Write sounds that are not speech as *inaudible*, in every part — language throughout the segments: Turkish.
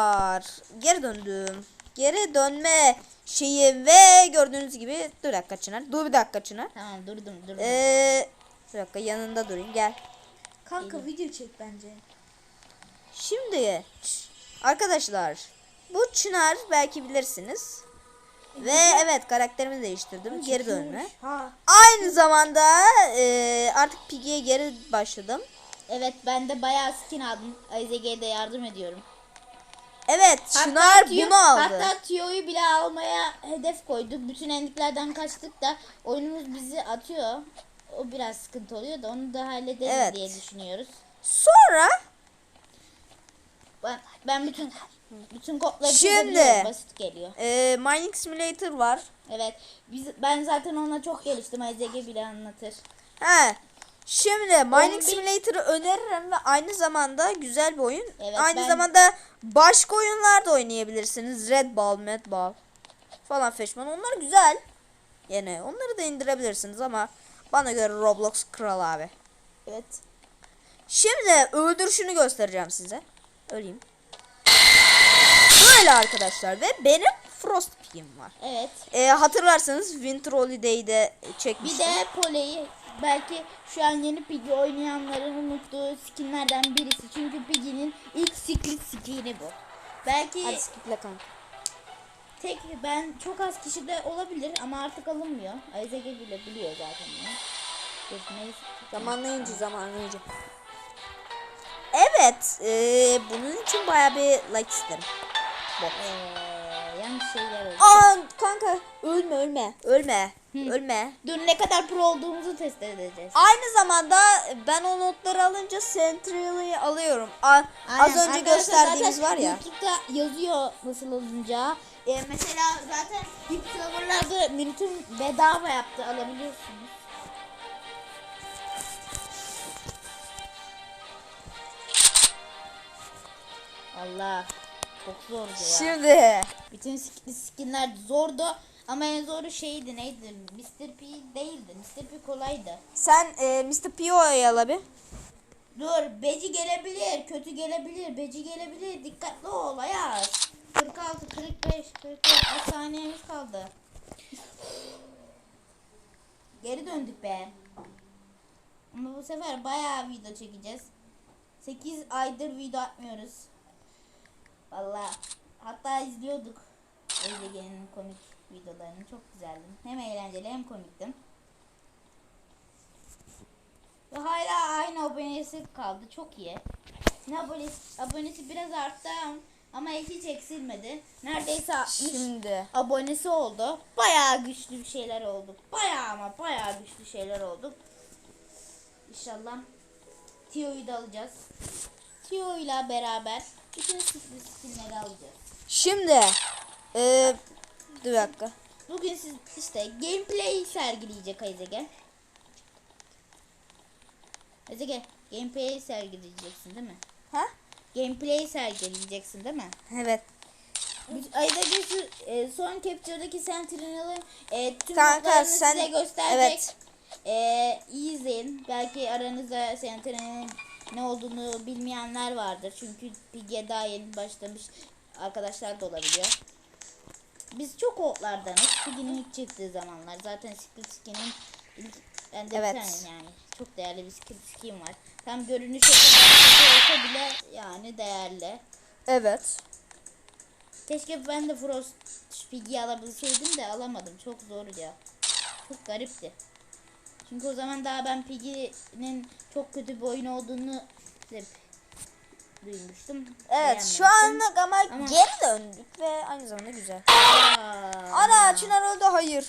Var. Geri döndüm. Geri dönme şeyi ve gördüğünüz gibi dur dakika Çınar. Dur bir dakika Çınar. Tamam durdum durdum. Ee, bir dakika yanında durayım gel. Kanka video çek bence. Şimdi arkadaşlar bu Çınar belki bilirsiniz. Ve evet karakterimi değiştirdim. Geri dönme. Ha. Aynı zamanda e, artık Piggy'ye geri başladım. Evet ben de bayağı skin aldım. Azege'ye de yardım ediyorum. Evet Çınar Tio- bunu aldı. Hatta Tio'yu bile almaya hedef koyduk. Bütün endiklerden kaçtık da oyunumuz bizi atıyor. O biraz sıkıntı oluyor da onu da hallederiz Evet. diye düşünüyoruz. Sonra Ben, ben bütün bütün kodları Şimdi. çözebiliyorum. Basit geliyor. e, Mining Simulator var. Evet. Biz, ben zaten ona çok geliştim. Azege bile anlatır. He. Şimdi Mining Simulator'ı öneririm ve aynı zamanda güzel bir oyun. Evet, aynı ben- zamanda başka oyunlar da oynayabilirsiniz. Red Ball, Mad Ball falan feşman. Onlar güzel. Yani onları da indirebilirsiniz ama bana göre Roblox kral abi. Evet. Şimdi öldürüşünü göstereceğim size. Öleyim. Böyle arkadaşlar ve benim Frost Pig'im var. Evet. E, hatırlarsanız Winter Holiday'de Bir çekmiştim. de Pole'yi belki şu an yeni Piggy oynayanların unuttuğu skinlerden birisi. Çünkü Piggy'nin ilk secret skin'i bu. Belki Hadi skiple kanka. tek ben çok az kişide olabilir ama artık alınmıyor. Azege bile biliyor zaten neyse. Zamanlayınca zamanlayınca. Evet. eee, bunun için baya bir like isterim. Bot. Ee, yanlış şeyler oldu. Aa kanka ölme ölme. Ölme. Ölme. Dur ne kadar pro olduğumuzu test edeceğiz. Aynı zamanda ben o notları alınca Central'ı alıyorum. A- az Aynen. önce Arkadaşlar gösterdiğimiz var ya. YouTube'da yazıyor nasıl olunca. Ee, mesela zaten VIP serverlarda mümkün bedava yaptı alabiliyorsunuz. Allah çok zordu ya. Şimdi Bütün sk- skinler zordu ama en zoru şeydi neydi? Mr. P değildi. Mr. P kolaydı. sen eee Mr. Pio'yu al abi. Dur, beci gelebilir, kötü gelebilir, beci gelebilir. Dikkatli ol Ayaz. 46, 45, 44 az saniyemiz kaldı. Geri döndük be. Ama bu sefer bayağı video çekeceğiz. 8 aydır video atmıyoruz. Valla. Hatta izliyorduk. Ezege'nin komik videolarını çok güzeldi. Hem eğlenceli hem komikti. Ve hala aynı abonesi kaldı. Çok iyi. Ne abonesi, abonesi biraz arttı ama hiç eksilmedi. Neredeyse 60 Şimdi. abonesi oldu. Bayağı güçlü bir şeyler oldu. Bayağı ama bayağı güçlü şeyler oldu. İnşallah Tio'yu da alacağız. Tio ile beraber bütün sürpriz skinleri alacağız. Şimdi. Dur bir dakika. Bugün siz işte gameplay sergileyecek Ayzege. Ayzege gameplay sergileyeceksin değil mi? Ha? Gameplay sergileyeceksin değil mi? Evet. Ayzege şu e, son capture'daki Sentinel'ın e, tüm Kanka, sen- size gösterecek. evet. E, iyi izleyin. Belki aranızda Sentinel'in ne olduğunu bilmeyenler vardır. Çünkü Pig'e daha yeni başlamış arkadaşlar da olabiliyor. Biz çok otlardanız. Piggy'nin ilk çıktığı zamanlar. Zaten Secret Skin'in ilk bende Evet. bir yani. Çok değerli bir Secret Skin var. Tam görünüş olsa bile yani değerli. Evet. Keşke ben de Frost Piggy alabilseydim de alamadım. Çok zor ya. Çok garipti. Çünkü o zaman daha ben Piggy'nin çok kötü bir oyun olduğunu hep duymuştum. Evet şu anlık ama, Ama- geri döndük ve aynı zamanda güzel. Aa, Ana Çınar öldü hayır.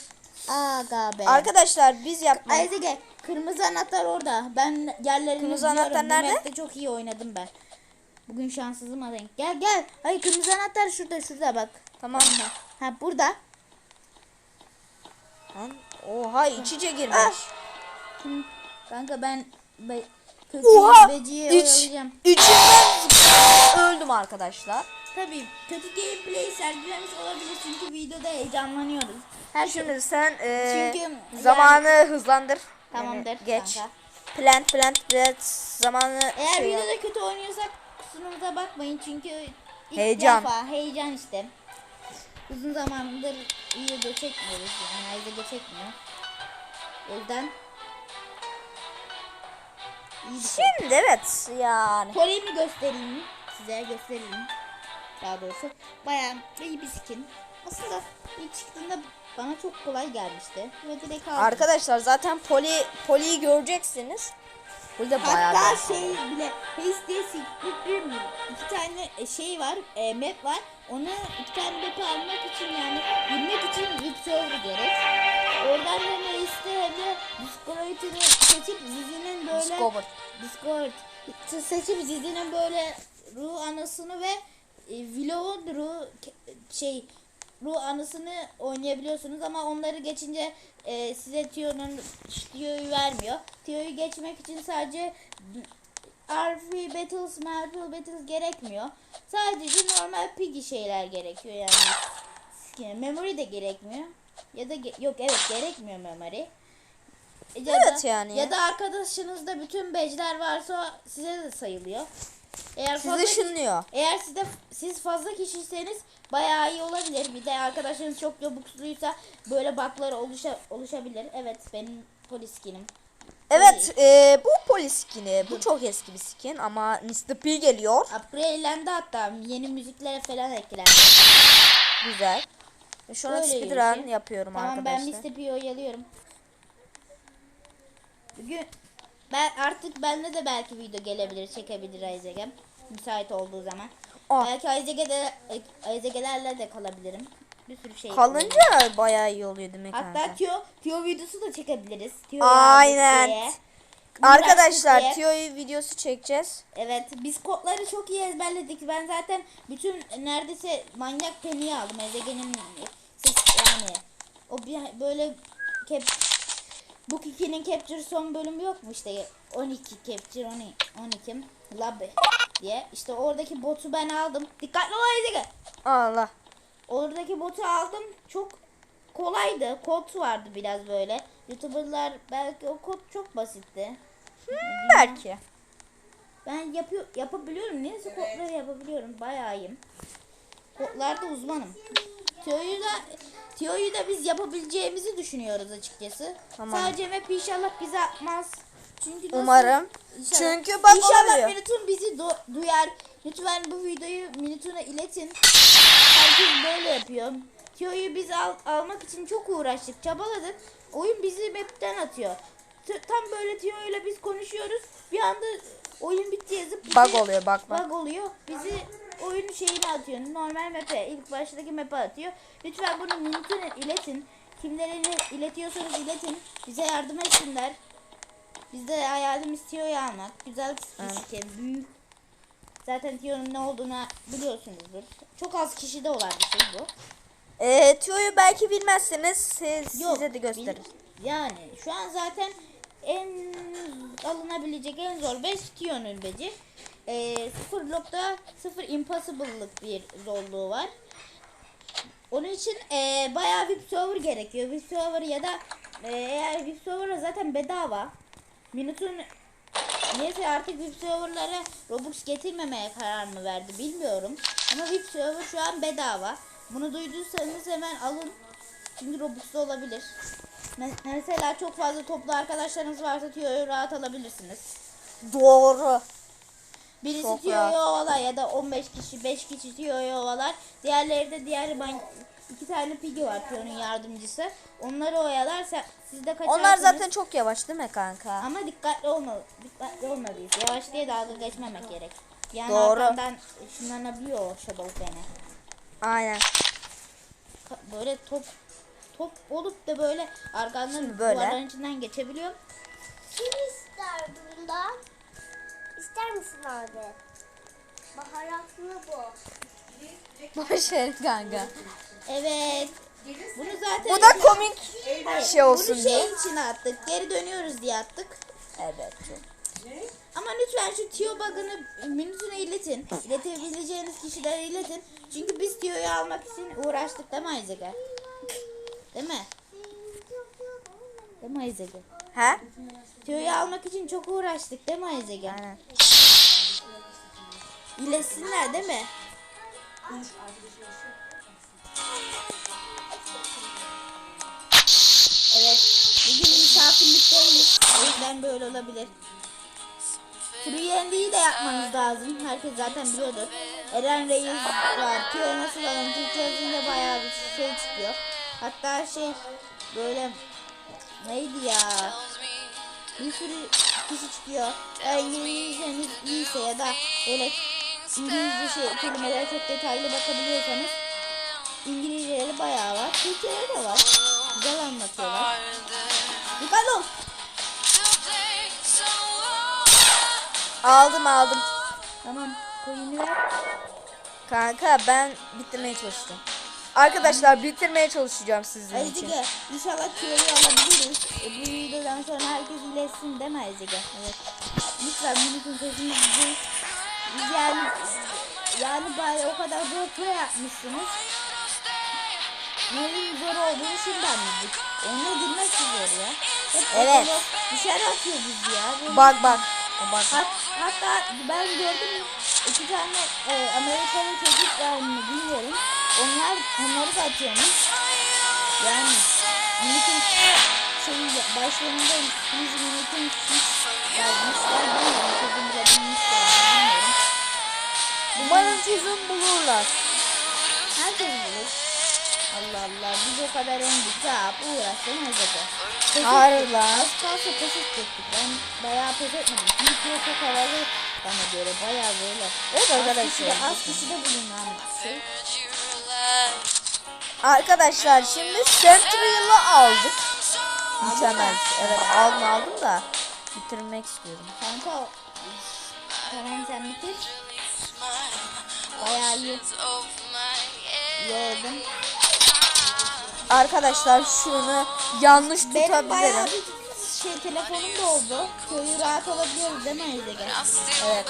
Aga be. Arkadaşlar biz yapmayız. Ayzege kırmızı anahtar orada. Ben yerlerini Kırmızı biliyorum. anahtar nerede? map'te çok iyi oynadım ben. Bugün şanssızıma denk. Gel gel. Hayır kırmızı anahtar şurada şurada bak. Tamam mı? Ha burada. Lan, Oha iç içe girmiş. Ah! Kim? Kanka ben be, kötü Oha! beciye içinden zıplayarak öldüm arkadaşlar. Tabii kötü gameplay sergilemiş olabilir çünkü videoda heyecanlanıyoruz. Her şey Şimdi sen eee, Çünkü zamanı hızlandır. Tamamdır Yani geç. kanka. Plant plant plant zamanı Eğer şey yap. videoda kötü oynuyorsak kusurumuza bakmayın çünkü ilk Heyecan. defa heyecan işte. Uzun zamandır video çekmiyoruz yani ayda da çekmiyor. O yüzden iyi bir şey. Şimdi evet yani. Polemi göstereyim size göstereyim. Daha doğrusu bayağı iyi bir skin. Aslında ilk çıktığında bana çok kolay gelmişti. Ve direkt aldım. Arkadaşlar zaten poli poliyi göreceksiniz. Burada bayağı Hatta bir- şey bile Haze diye secret bir iki tane e, şey var, e, map var. Onu iki tane map'i almak için yani girmek için VIP server gerek. Oradan da ne iste hem Discord'u seçip Zizi'nin böyle Discover. Discord seçip Zizi'nin böyle ruh anısını ve e, Vlog'un ruh şey ruh anısını oynayabiliyorsunuz ama onları geçince e, size Tio'nun Tio'yu vermiyor. Tio'yu geçmek için sadece RP Battles, Marble Battles gerekmiyor. Sadece normal Piggy şeyler gerekiyor yani. Memory de gerekmiyor. Ya da yok evet gerekmiyor memory. E, Ya Evet da, yani. Ya da arkadaşınızda bütün badge'ler varsa size de sayılıyor. Eğer fazla ışınlıyor. eğer siz de siz fazla kişiyseniz bayağı iyi olabilir. Bir de arkadaşınız çok robuxluysa böyle baklar oluşa, oluşabilir. Evet benim polis skinim. Evet e, bu polis skini. Bu çok eski bir skin ama Mr. P geliyor. Upgrade'lendi hatta yeni müziklere falan eklendi. Güzel. Ve Şu an speedrun yürüyüşü. yapıyorum Tamam ben arkadaşlar. Mr. P'yi oyalıyorum. Bugün ben artık bende de belki video gelebilir, çekebilir Ayzegem. Müsait olduğu zaman. Ah. Belki Ayzege'de Ayzege'lerle de kalabilirim. Bir sürü şey. Kalınca bayağı iyi oluyor demek Hatta. Tio, Tio videosu da çekebiliriz. Tio Aynen. diye. Arkadaşlar. Tio'yu videosu çekeceğiz. Evet biz kodları çok iyi ezberledik. Ben zaten bütün neredeyse manyak peniyi aldım. Ezege'nin yani. O bir böyle cap bu 2'nin capture son bölümü yok mu işte 12 capture 12 12 lobby diye. İşte oradaki botu ben aldım. Dikkatli ol Ezege. Allah. Oradaki botu aldım. Çok kolaydı. Kod vardı biraz böyle. Youtuberlar belki o kod çok basitti. Belki. Ben yapıyor yapabiliyorum. Neyse kodları yapabiliyorum. Bayağı iyiyim. Kodlarda uzmanım. Da Tio'yu da biz yapabileceğimizi düşünüyoruz açıkçası. Tamam. Sadece map inşallah bize atmaz. Çünkü nasıl- Umarım. İnşallah. Çünkü bak İnşallah oluyor. Minutun bizi duyar. Lütfen bu videoyu Minut'una iletin. Herkes böyle yapıyor. Tio'yu biz al- almak için çok uğraştık, çabaladık. Oyun bizi map'ten atıyor. T- Tam böyle Tio ile biz konuşuyoruz. Bir anda oyun bitti yazıp bizi Bug oluyor bak bak. bug oluyor. Bizi oyun şeyine atıyor. Normal map'e, ilk baştaki map'e atıyor. Lütfen bunu Minut'una iletin. Kimlere ile- iletiyorsanız iletin. Bize yardım etsinler. Biz de hayalimiz Tio'yu almak. Güzel bir büyük. Zaten Tio'nun ne olduğunu biliyorsunuzdur. Çok az kişide olan bir şey bu. E, Tio'yu belki bilmezseniz siz, Yok, size de gösterir. Yani şu an zaten en alınabilecek en zor 5 Tio'nun beci. Ee, 0.0 impossible'lık bir zorluğu var. Onun için ee, bayağı VIP server gerekiyor. VIP server ya da ee, eğer VIP server zaten bedava. Minut'un Neyse artık VIP serverlara Robux getirmemeye karar mı verdi bilmiyorum. Ama VIP server şu an bedava. Bunu duyduysanız hemen alın. Çünkü Robux'ta olabilir. Me- Mesela çok fazla toplu arkadaşlarınız varsa Tio'yu rahat alabilirsiniz. Doğru. Birisi Çok Tio'yu rahat. ovalar ya da 15 kişi 5 kişi Tio'yu ovalar. Diğerleri de diğer ban iki tane Piggy var Tio'nun yardımcısı. Onları oyalar sen, siz de kaçarsınız. Onlar zaten çok yavaş değil mi kanka? Ama dikkatli olmalı. Dikkatli olmalıyız. Yavaş diye dalga geçmemek gerek. Yani Doğru. arkandan ışınlanabiliyor o Shadow Pen'e. Aynen. Böyle top top olup da böyle arkandan Şimdi böyle. duvarların içinden geçebiliyor. Kim ister bundan? İster misin abi? Baharatlı bu. Boş ver kanka. Evet. Bunu zaten Bu da komik Hayır, şey olsun Bunu diye. şey için attık. Geri dönüyoruz diye attık. Evet çok. Ama lütfen şu Tio bug'ını minütüne iletin. İletebileceğiniz kişilere iletin. Çünkü biz Tio'yu almak için uğraştık değil mi Ayzega? Değil mi? Değil mi Ayzega? He? Tio'yu almak için çok uğraştık değil mi Ayzega? Aynen. İletsinler değil mi? Evet. Bugün misafirlikteyiz. O yüzden böyle olabilir. Free de yapmanız lazım. Herkes zaten biliyordur. Eren Reis var. Tüyo nasıl alın? Türkçe yazınca bayağı bir şey çıkıyor. Hatta şey böyle neydi ya? Bir sürü kişi çıkıyor. Eğer İngilizceniz iyiyse ya da böyle İngilizce şey, kelimelere çok detaylı bakabiliyorsanız İngilizceleri bayağı var. Türkçeleri de var. Güzel anlatıyorlar. Dikkat ol. Aldım aldım. Tamam. Koyunu ver. Kanka ben bitirmeye çalışacağım. Arkadaşlar bitirmeye çalışacağım sizin için. Ezgi inşallah tüyoyu alabiliriz. E, bu videodan sonra herkes iletsin değil mi Ezgi? Evet. Lütfen Minik'in sesini bizi biz yani yani bari o kadar zor tüyo yapmışsınız. Neyin zor olduğunu şimdi anladık. Onunla girmek zor ya. Hep Evet. Dışarı atıyor bizi ya. Böyle- Bak bak. Bak. Hat, hatta ben gördüm iki tane e, Amerikalı çocuk var mı bilmiyorum. Onlar onları da atıyormuş. Yani Minik'in şeyi başlarında biz Minik'in yazmışlar. Bilmiyorum çocuğun bulabilmişler bilmiyorum. Umarım çözüm bulurlar. Herkes bilir. Allah Allah biz o kadar öndük ya uğraştım acaba. Hayır lan. Az kalsa pes edecektik. Ben bayağı pes etmedim. Çünkü çok havalı bana göre bayağı böyle. Evet arkadaşlar. az kişi de bulunan şey. Arkadaşlar şimdi Central'ı aldık. Mükemmel. Evet aldım aldım da bitirmek istiyorum. Kanka tamam sen bitir. Bayağı iyi. Oldun. Arkadaşlar şunu yanlış Benim bayağı tutabilirim. bir şey telefonum da oldu. Köyü rahat alabiliyoruz değil mi Ezege? Evet.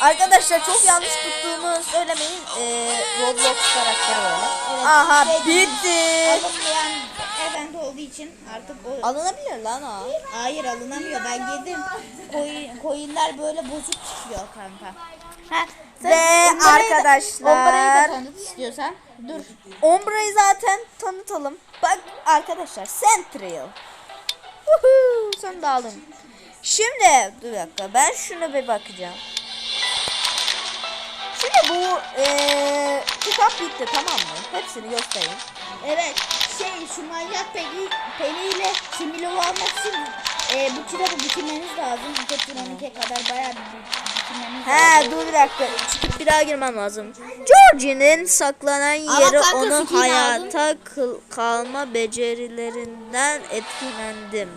Arkadaşlar çok yanlış tuttuğumu söylemeyin. Ee, Roblox karakteri böyle. Evet, Aha şey- bitti. alınmayan event olduğu için artık o Alınabilir lan o. Hayır alınamıyor. Ben yedim. Coin, coinler böyle bozuk çıkıyor kanka. Ha, Ve arkadaşlar- Ombra'yı da tanıt istiyorsan. Dur. Ombra'yı zaten tanıtalım. Bak arkadaşlar. Woohoo, Sen de aldım. Şimdi dur bir dakika ben şuna bir bakacağım. Şimdi bu eee kitap bitti tamam mı? Hepsini göstereyim. Evet. Şey şu manyak peli, peliyle simülü almak için e, bu kitabı bitirmeniz lazım. Bitirmenize kadar bayağı bitirmeniz He lazım. dur bir dakika. Çıkıp bir daha girmem lazım. Georgie'nin saklanan yeri kanka onun hayata kıl- kalma becerilerinden etkilendim.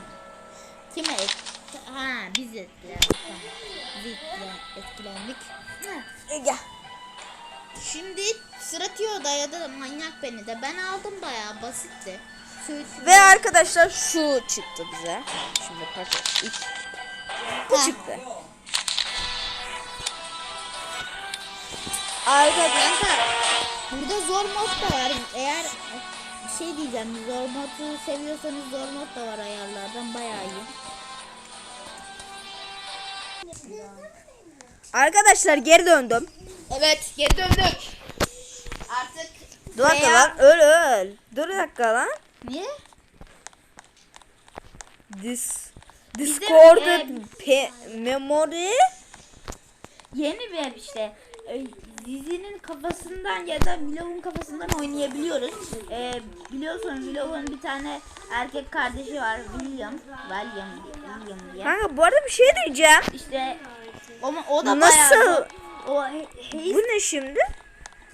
Kime et? Ha biz etkilendik. Biz etkilen- etkilendik. Ha. Gel. Şimdi sıra Tiyo'da ya da manyak beni de. Ben aldım bayağı basitti. Söğüt- Ve arkadaşlar şu çıktı bize. Şimdi paket. ilk. Bu Ha. çıktı. Arkadaşlar burada zor mod da var. Eğer şey diyeceğim zor modu seviyorsanız zor mod da var ayarlardan bayağı iyi. Arkadaşlar geri döndüm. Evet geri döndük. Artık Dur dakika Veya- lan öl öl. Dur dakika lan. Niye? Dis Bizim, Discorded e, pe- memory Yeni bir ev işte. Ee, Dizinin kafasından ya da Willow'un kafasından oynayabiliyoruz. Ee, biliyorsunuz Willow'un bir tane erkek kardeşi var William. William, William diye. Kanka bu arada bir şey diyeceğim. İşte o, o da Nasıl? bayağı o Bu ne şimdi?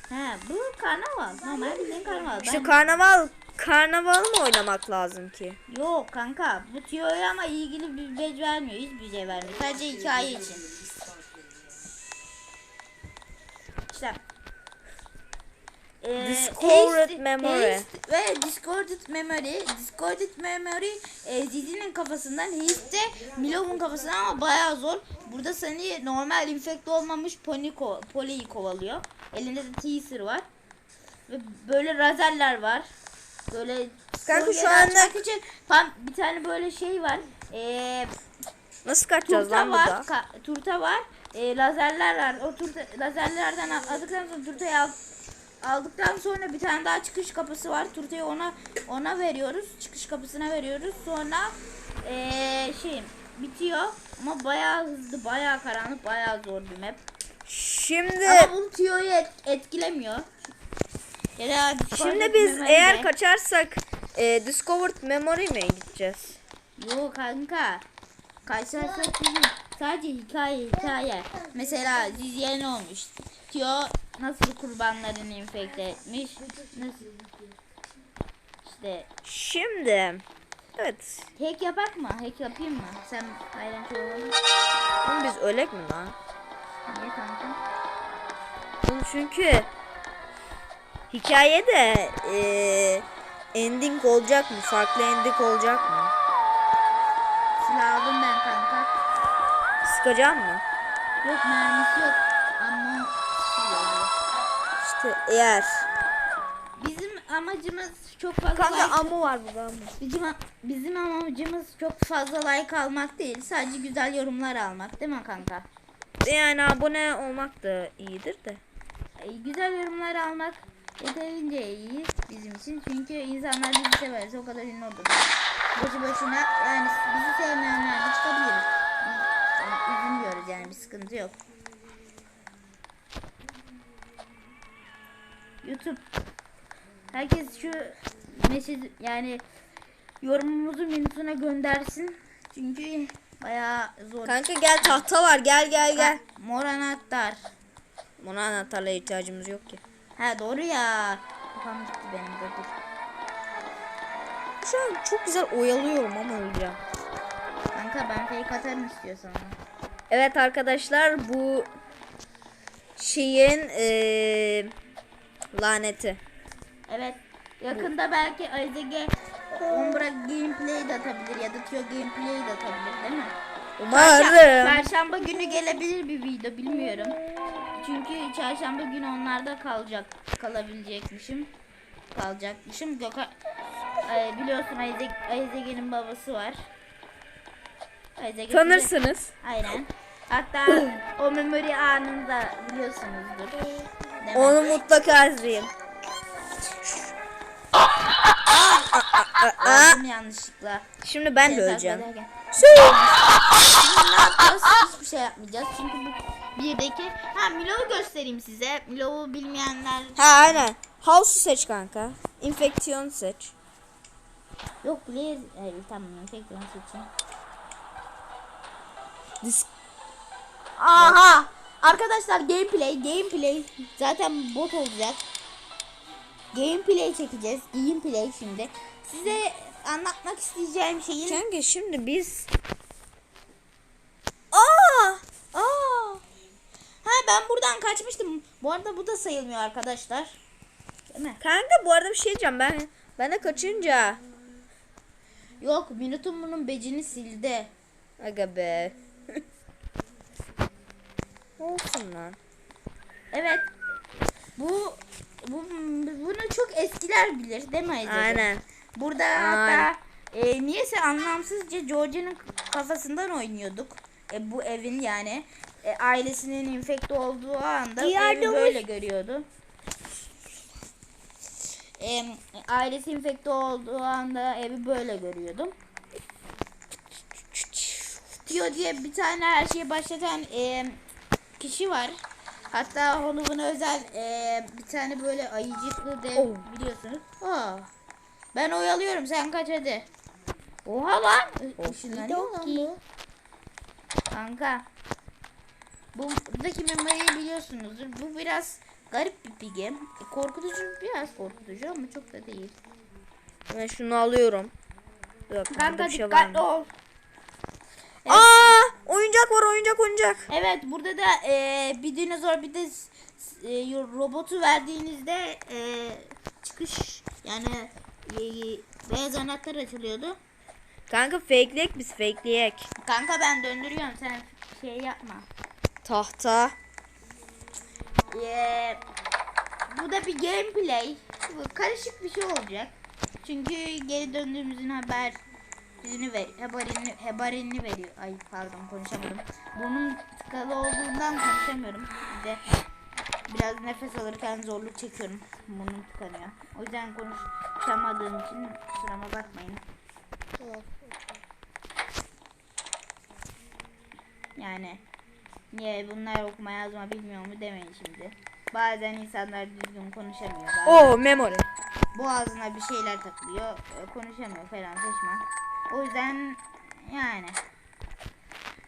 He, bu karnaval. Normal bildiğin karnaval. İşte Ben- karnaval karnaval mı oynamak lazım ki? Yok kanka bu tiyoya ama ilgili bir beceri vermiyor. Hiçbir şey vermiyor. Sadece hikaye için. İşte. Ee, Discorded haste- memory. haste ve Discorded Memory. Discorded Memory e, Zizi'nin kafasından Haste Milov'un kafasından ama bayağı zor. Burada seni normal infekte olmamış pony ko Poli'yi kovalıyor. Elinde de teaser var. Ve böyle razerler var. Böyle Kanka şu anda- için tam bir tane böyle şey var. Ee, Nasıl kaçacağız turta lan var. burada? ka- turta var. e, lazerler var. O turta, lazerlerden aldıktan sonra turtayı al, aldıktan sonra bir tane daha çıkış kapısı var. Turtayı ona ona veriyoruz. Çıkış kapısına veriyoruz. Sonra e, şey bitiyor. Ama bayağı hızlı, bayağı karanlık, bayağı zor bir map. Şimdi Ama bu Tio'yu et, etkilemiyor. Ya da şimdi biz eğer kaçarsak e, Discovered Memory mi gideceğiz? Yo kanka. Kaçarsak. Sadece hikaye hikaye. Mesela Ziziye ne olmuş? Tio nasıl kurbanlarını infekte etmiş? Nasıl? İşte Şimdi evet. hack yapak mı? Hack yapayım mı? Sen ayran çoğalalım. Oğlum biz ölek mi lan? Niye kanka? Oğlum çünkü hikayede e, ending olacak mı? Farklı ending olacak mı? Silah aldım ben kanka. Sıkacağım mı? Yok mermisi yok. Eğer. Bizim amacımız çok fazla Kanka like- ammo var burada ammo. Bizim, bizim amacımız çok fazla like almak değil. Sadece güzel yorumlar almak değil mi kanka? Yani abone olmak da iyidir de. E, güzel yorumlar almak yeterince iyi bizim için. Çünkü insanlar bizi severse o kadar ünlü olur. Boşu boşuna yani bizi sevmeyenler de çıkabilir. Biz yani üzülmüyoruz yani bir sıkıntı yok. YouTube herkes şu mesaj yani yorumumuzu minutuna göndersin. Çünkü bayağı zor. Kanka gel tahta var gel gel gel. Mor anahtar. Buna anahtarla ihtiyacımız yok ki. Ha doğru ya. Kafam gitti benim de dur. Şu an çok güzel oyalıyorum ama öleceğim. Kanka ben fake atarım istiyorsan. Evet arkadaşlar bu şeyin eee, laneti. Evet. Yakında belki Aizege Umbra gameplay de atabilir ya da Tio gameplay de atabilir değil mi? Umarım. Çarşamba günü gelebilir bir video bilmiyorum. Çünkü çarşamba günü onlarda kalacak kalabilecekmişim. Kalacakmışım. Gökhan Ay, biliyorsun Aizeg Aizege'nin babası var. Aizege Tanırsınız. Aynen. Hatta o memory anını da biliyorsunuzdur. Onu mutlaka izleyin. Öldüm yanlışlıkla. Şimdi ben de Seni öleceğim. takip ederken. Su. Şimdi ne yapacağız? Hiçbir şey yapmayacağız. Çünkü bu birdeki... Ha Milov'u göstereyim size. Milov'u bilmeyenler... Ha aynen. House'u seç kanka. Infeksiyon seç. Yok Blaze... Evet, tamam enfeksiyon seçeyim. Dis Aha! Arkadaşlar gameplay, gameplay. Zaten bot olacak. Gameplay çekeceğiz. Gameplay şimdi. Size anlatmak isteyeceğim şeyin... Kanka şimdi biz Aa! Aa! Ha ben buradan kaçmıştım. Bu arada bu da sayılmıyor arkadaşlar. Değil mi? Kanka bu arada bir şey diyeceğim ben ben de kaçınca Yok Minut'un bunun becini sildi. aga be. *laughs* Olsun lan. Evet. Bu bu bunu çok eskiler bilir değil mi? Aynen. Burada Aynen. hatta e, niyeyse anlamsızca George'nin kafasından oynuyorduk. E, bu evin yani e, ailesinin infekte olduğu anda Diğer evi böyle görüyordu. E, ailesi infekte olduğu anda evi böyle görüyordum. Tio diye bir tane her şeyi başlatan e, kişi var. Hatta Hollow'un özel e, bir tane böyle ayıcıklı dev Oh. biliyorsunuz. Aa, ben oyalıyorum sen kaç hadi. Oha lan. Işınlanıyor lan. Kanka. Bu buradaki memoriyi biliyorsunuzdur. Bu biraz garip bir pigi. E, korkutucu biraz korkutucu ama çok da değil. Ben şunu alıyorum. Burada Kanka şey dikkatli mı? ol. Aa! Oyuncak var oyuncak oyuncak. Evet burada da e, bir dinozor bir de e, robotu verdiğinizde e, çıkış yani e, beyaz anahtar açılıyordu. Kanka fakeleyek biz fakeleyek. Kanka ben döndürüyorum sen şey yapma. Tahta. E, bu da bir gameplay. Bu karışık bir şey olacak. Çünkü geri döndüğümüzün haber Hebarini ver, hebarini, hebarini veriyor. Ay pardon konuşamadım. Burnum tıkalı olduğundan konuşamıyorum. Bir de biraz nefes alırken zorluk çekiyorum. Burnum tıkanıyor. O yüzden konuşamadığım için kusuruma bakmayın. Yani niye bunlar okuma yazma bilmiyor mu demeyin şimdi. Bazen insanlar düzgün konuşamıyor. Bazen Oh memory. boğazına bir şeyler takılıyor. Konuşamıyor falan saçma. O yüzden yani.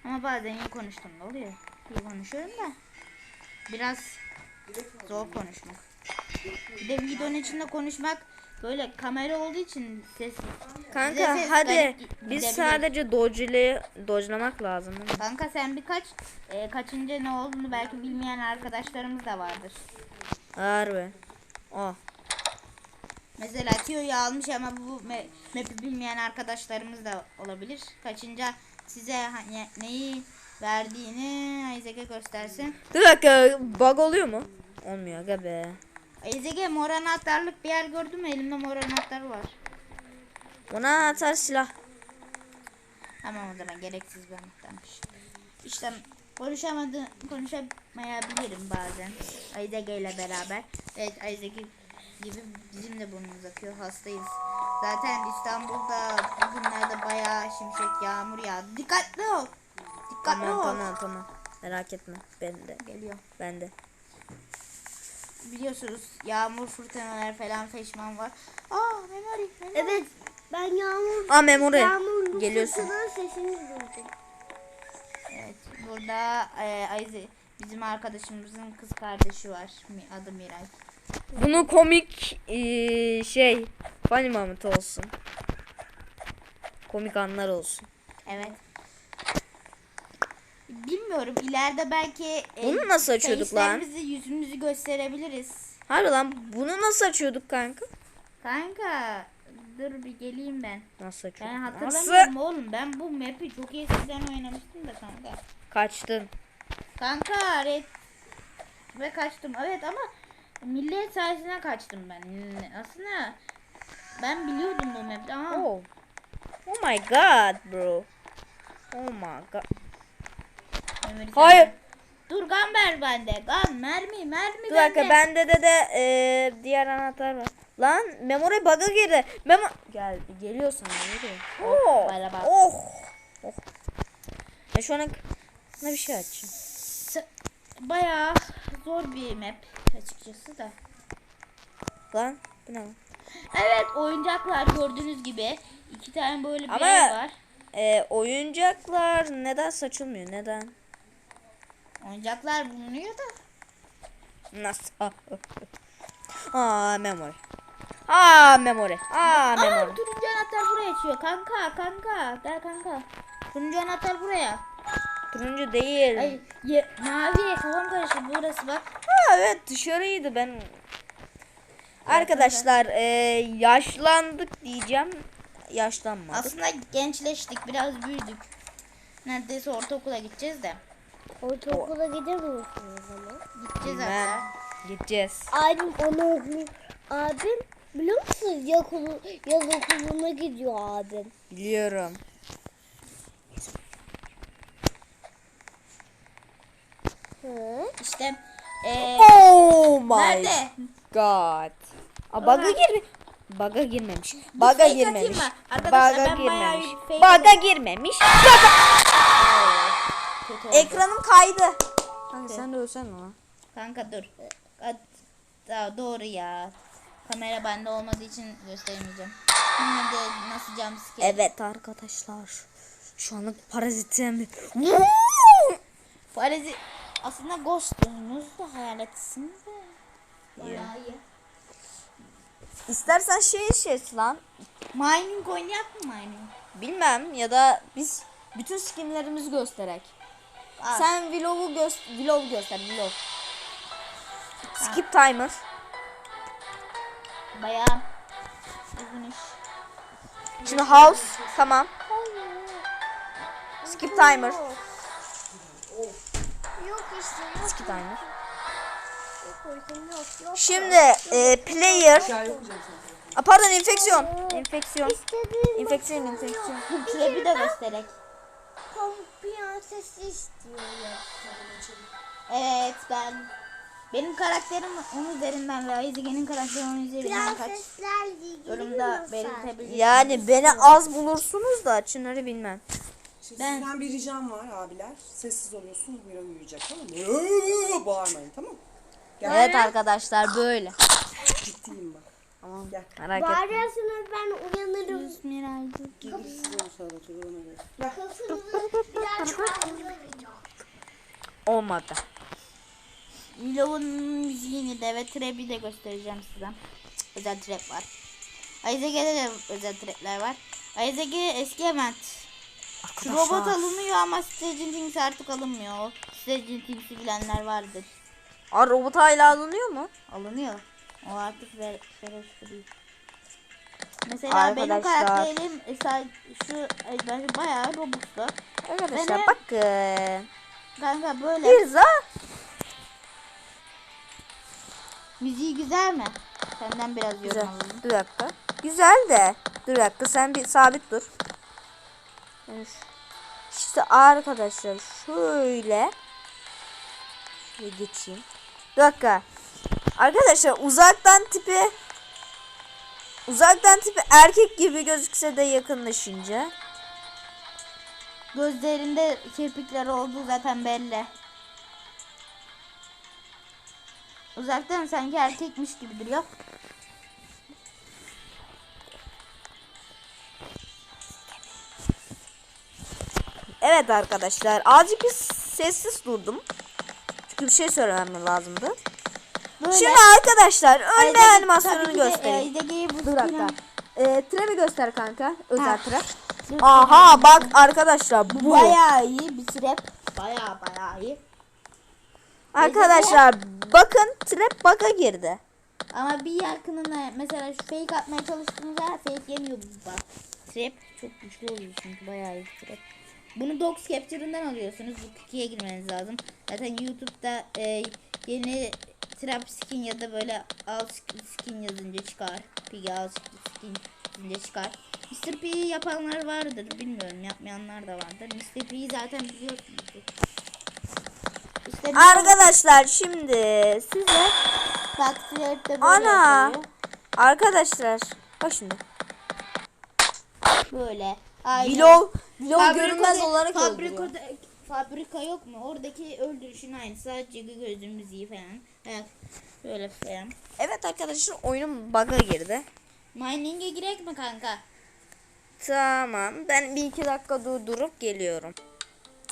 Ama bazen iyi konuştum da oluyor. İyi konuşuyorum da. Biraz zor konuşmak. Bir de videonun içinde konuşmak böyle kamera olduğu için ses Kanka ses hadi garip biz sadece dodge'li dodge'lamak lazım. Kanka sen birkaç e, kaçıncı ne olduğunu belki bilmeyen arkadaşlarımız da vardır. Harbi. Oh. Mesela Tio'yu almış ama bu map'i bilmeyen arkadaşlarımız da olabilir. Kaçınca size neyi verdiğini Isaac'e göstersin. Bir dakika bug oluyor mu? Olmuyor aga be. Isaac'e mor anahtarlık bir yer gördün mü? Elimde mor anahtar var. Ona atar silah. Tamam o zaman gereksiz bir anahtarmış. İşte konuşamadı, konuşamayabilirim bazen. Isaac ile beraber. Evet Isaac gibi bizim de burnumuz akıyor. Hastayız. Zaten İstanbul'da bugünlerde bayağı şimşek yağmur yağdı. Dikkatli ol. Dikkatli Tamam ol. tamam tamam. Merak etme. Ben de. Geliyor. Ben de. Biliyorsunuz yağmur fırtınalar falan feşman var. Aa memory. memory. Evet. Ben yağmur Aa memory. yağmurlu Geliyorsun. fırtınanın sesini duydum. Evet, burada e, Isaac, bizim arkadaşımızın kız kardeşi var. Adı Miray. Bunu komik eee, şey funny moment olsun. Komik anlar olsun. Evet. Bilmiyorum ileride belki e, Bunu nasıl açıyorduk lan? yüzümüzü gösterebiliriz. Harbi lan bunu nasıl açıyorduk kanka? Kanka dur bir geleyim ben. Nasıl Ben açıyorduk? hatırlamıyorum oğlum. Ben bu map'i çok eskiden oynamıştım da kanka. Kaçtın. Kanka red ve kaçtım. Evet ama millet sayesinde kaçtım ben. Aslında ben biliyordum bu map'i ama Oh. Oh my god bro. Oh my god. Ömür Hayır. sen- Dur gan ver bende. Gan mermi mermi Bir dakika bende. bende de de eee, diğer anahtar var. Lan memory bug'a girdi. Memo geldi. Geliyor sana geliyor. Oh. bak. Oh. Oh. Ya şu an ne bir şey açayım. Bayağı zor bir map açıkçası da. Lan bu ne? Evet oyuncaklar gördüğünüz gibi iki tane böyle bir Ama- var. Ee, oyuncaklar neden saçılmıyor? Neden? Oyuncaklar bulunuyor da. Nasıl? *laughs* Aa memory. Aa memory. Aa memory. Aa turuncu anahtar buraya açıyor. Kanka kanka gel kanka. Turuncu anahtar buraya. Turuncu değil. Ay ye, mavi kafam karıştı burası bak. Ha, evet dışarıydı ben. Arkadaşlar e, yaşlandık diyeceğim. Yaşlanmadık. Aslında gençleştik biraz büyüdük. Neredeyse ortaokula gideceğiz de. Ortaokula gidemiyorsunuz ama. Gideceğiz Ben hatta. gideceğiz. Abim onu okulu... Abim biliyor musunuz yaz, okulu, yaz okuluna gidiyor abim. Biliyorum. Hı? İşte eee Oh my nerede? god. Aa, bug'a Ulan. gir. Bug'a girmemiş. Bug'a fake atayım girmemiş. mı? Arkadaşlar, Bug'a ben bayağı girmemiş. bir fake Bug'a atıyorum. girmemiş. Kötü oldu. Ekranım kaydı. Kanka sen de ölsen lan. Kanka dur. At- Aa, doğru ya. Kamera bende olmadığı için gösteremeyeceğim. De nasıl jumpscare. Evet arkadaşlar. Şu anlık parazitim. Parazit aslında ghost'unuz da hayaletsiniz de. Bayağı iyi. İstersen şey seç lan. Mining oynayak mı mining? Bilmem ya da biz bütün skinlerimizi gösterek. Sen vlogu göster, vlog göster, vlog. Skip timer. Bayağı uzun iş. Şimdi house tamam. Skip timer. Skip timer. Şimdi e, player Aa, pardon enfeksiyon. Enfeksiyon. İstediğim Enfeksiyon enfeksiyon. Trap'i de göstererek. kompiyansı istiyorum. Evet ben. Benim karakterim onun üzerinden ve Aizege'nin karakteri onun üzerinden kaç yorumda belirtebilirsiniz. Yani beni az bulursunuz da Çınar'ı bilmem. Şimdi Ben- sizden bir ricam var abiler. Sessiz oluyorsunuz. Mira uyuyacak tamam mı? Bağırmayın tamam mı? Gel. Evet arkadaşlar böyle. Ciddiyim bak. Tamam. Gel. Merak etme. Bağırıyorsunuz ben uyanırım. Gelirsin sonra dur ona göre. Gel. Kafanızı biraz kaldıracağım. Olmadı. Willow'un müziğini de ve trap'i de göstereceğim size. Özel trap var. Aizege'de de özel trapler var. Aizege eski event. Şu robot alınıyor ama Stranger Things artık alınmıyor. Stranger Things'i bilenler vardır. Aa, robot hala alınıyor mu? Alınıyor. O artık ver, vereşte değil. Mesela benim Arkadaşlar. karakterim e, şu e, ben bayağı robustlu. Arkadaşlar Beni- bakın. Kanka böyle Pizza. müziği güzel mi? Senden biraz yorum alalım. Bir dakika. Güzel de. Dur dakika sen bir sabit dur. Evet. İşte arkadaşlar şöyle. Şöyle geçeyim. Bir dakika. Arkadaşlar uzaktan tipi uzaktan tipi erkek gibi gözükse de yakınlaşınca Gözlerinde kirpikler olduğu zaten belli. Uzaktan sanki erkekmiş gibi duruyor. Evet arkadaşlar azıcık bir sessiz durdum. Çünkü bir şey söylemem lazımdı. Böyle Şimdi arkadaşlar ölme animasyonunu göstereyim. e, Dur dakika. Ee, trebi göster kanka. Özel Ha. trap. Aha bak arkadaşlar bu. Bayağı iyi bir trap. Bayağı bayağı iyi. Arkadaşlar bakın trap bug'a girdi. Ama bir yakınına mesela şu fake atmaya çalıştığınızda fake yemiyor bu bak. Trap çok güçlü oluyor çünkü bayağı iyi trap. Bunu Dogs Capture'ından alıyorsunuz. Bu cookie'ye girmeniz lazım. Zaten YouTube'da e, yeni trap skin ya da böyle al skin yazınca çıkar. Piggy al skin yazınca çıkar. Mr. P'yi yapanlar vardır. Bilmiyorum yapmayanlar da vardır. Mr. P'yi zaten biliyorsunuz. İşte Arkadaşlar şimdi size Bak böyle ana arkadaşlar bak şimdi. Böyle. Aynen. Vlog vlog Fabrikada- görünmez olarak öldürüyor. fabrikada, Fabrika yok mu? Oradaki öldürüşün aynı. Sadece gözün müziği falan. Evet. Böyle falan. Evet arkadaşlar oyunum bug'a girdi. Mining'e girek mi kanka? Tamam ben bir iki dakika durdurup geliyorum.